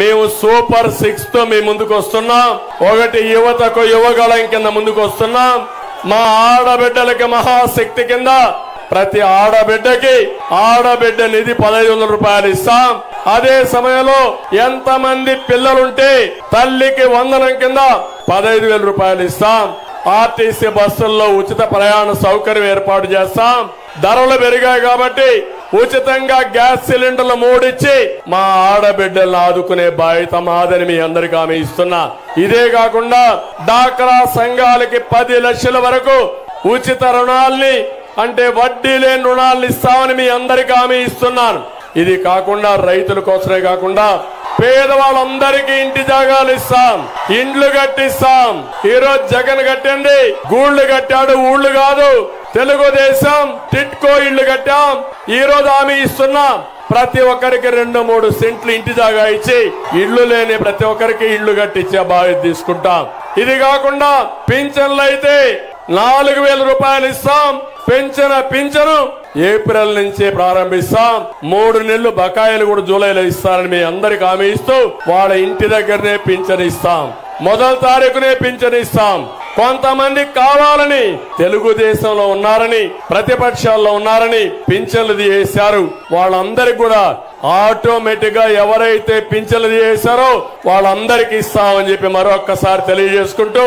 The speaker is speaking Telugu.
మేము సూపర్ సిక్స్తో మీ ముందుకు వస్తున్నాం. ఒకటి యువతకు యువగళం కింద ముందుకు వస్తున్నాం. మా ఆడబిడ్డలకి మహాశక్తి కింద ప్రతి ఆడబిడ్డకి ఆడబిడ్డ నిధి పదహైదు వందల రూపాయలు ఇస్తాం. అదే సమయంలో ఎంతమంది పిల్లలుంటే తల్లికి వందనం కింద పదహైదు వేల రూపాయలు ఇస్తాం. ఆర్టీసీ బస్సుల్లో ఉచిత ప్రయాణ సౌకర్యం ఏర్పాటు చేస్తాం. ధరలు పెరిగాయి కాబట్టి ఉచితంగా గ్యాస్ సిలిండర్లు మూడిచ్చి మా ఆడబిడ్డలను ఆదుకునే బాధ్యత మాదని మీ అందరికీ ఆమె ఇస్తున్నా. ఇదే కాకుండా డాక్రా సంఘాలకి పది లక్షల వరకు ఉచిత రుణాల్ని అంటే వడ్డీ లేని రుణాలను ఇస్తామని మీ అందరికీ ఆమె ఇస్తున్నాను. ఇది కాకుండా రైతుల కోసమే కాకుండా పేదవాళ్ళందరికీ ఇంటి జాగాలు ఇస్తాం. ఇండ్లు కట్టిస్తాం. ఈరోజు జగన్ కట్టండి గూళ్ళు కట్టాడు ఊళ్ళు కాదు. తెలుగుదేశం టిట్కో ఇళ్ళు కట్టాం. ఈ రోజు హామీ ఇస్తున్నాం. ప్రతి ఒక్కరికి రెండు మూడు సెంట్లు ఇంటి జాగా ఇచ్చి ఇళ్ళు లేని ప్రతి ఒక్కరికి ఇళ్ళు కట్టించే బాధ్యత తీసుకుంటాం. ఇది కాకుండా పింఛన్లు అయితే నాలుగు వేల రూపాయలు ఇస్తాం. పెంచిన పింఛను ఏప్రిల్ నుంచి ప్రారంభిస్తాం. మూడు నెలలు బకాయిలు కూడా జూలైలో ఇస్తారని మీ అందరికి హామీ ఇస్తూ వాళ్ళ ఇంటి దగ్గరనే పింఛను ఇస్తాం. మొదటి తారీఖునే పింఛను ఇస్తాం. కొంతమంది కావాలని తెలుగుదేశంలో ఉన్నారని ప్రతిపక్షాల్లో ఉన్నారని పింఛన్లు చేశారు వాళ్ళందరికి కూడా ఆటోమేటిక్గా ఎవరైతే పింఛన్లు చేశారో వాళ్ళందరికీ ఇస్తామని చెప్పి మరొక్కసారి తెలియజేసుకుంటూ